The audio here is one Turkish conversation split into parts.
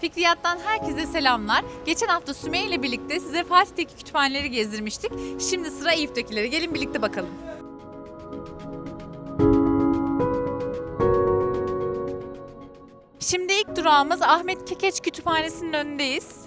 Fikriyat'tan herkese selamlar. Geçen hafta Sümeyye ile birlikte size Fatih'teki kütüphaneleri gezdirmiştik. Şimdi sıra Eyüp'tekilere. Gelin birlikte bakalım. Şimdi ilk durağımız Ahmet Kekeç Kütüphanesi'nin önündeyiz.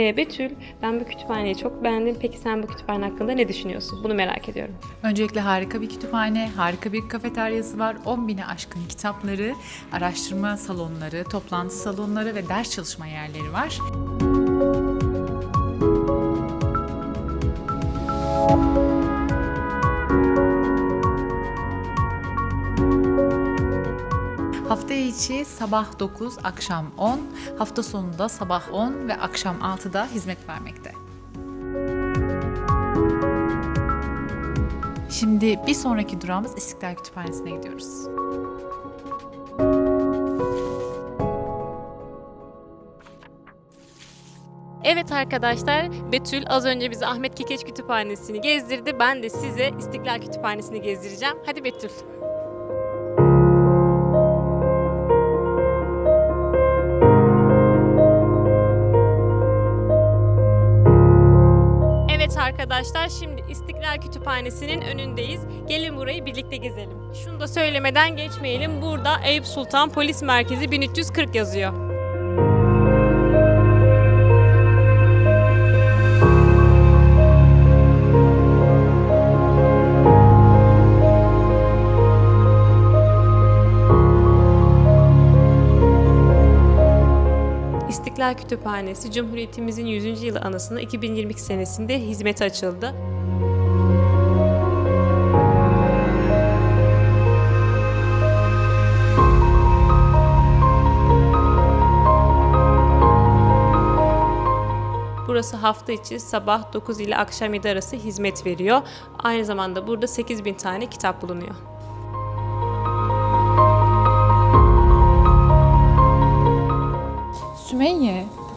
Ee, Betül, ben bu kütüphaneyi çok beğendim. Peki sen bu kütüphane hakkında ne düşünüyorsun? Bunu merak ediyorum. Öncelikle harika bir kütüphane, harika bir kafeteryası var. 10 bine aşkın kitapları, araştırma salonları, toplantı salonları ve ders çalışma yerleri var. Hafta içi sabah 9, akşam 10, hafta sonunda sabah 10 ve akşam 6'da hizmet vermekte. Şimdi bir sonraki durağımız İstiklal Kütüphanesi'ne gidiyoruz. Evet arkadaşlar, Betül az önce bize Ahmet Kekeç Kütüphanesi'ni gezdirdi. Ben de size İstiklal Kütüphanesi'ni gezdireceğim. Hadi Betül. Evet arkadaşlar şimdi İstiklal Kütüphanesi'nin önündeyiz. Gelin burayı birlikte gezelim. Şunu da söylemeden geçmeyelim. Burada Eyüp Sultan Polis Merkezi 1340 yazıyor. İstiklal Kütüphanesi Cumhuriyetimizin 100. yılı anısına 2022 senesinde hizmete açıldı. Burası hafta içi sabah 9 ile akşam 7 arası hizmet veriyor. Aynı zamanda burada 8000 tane kitap bulunuyor.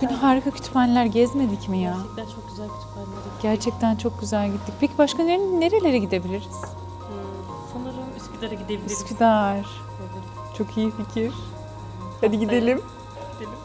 Bugün harika kütüphaneler gezmedik mi ya? Gerçekten çok güzel kütüphaneler. Gerçekten çok güzel gittik. Peki başka nere- nerelere gidebiliriz? Sanırım Üsküdar'a gidebiliriz. Üsküdar. Çok iyi fikir. Hadi gidelim. Gidelim.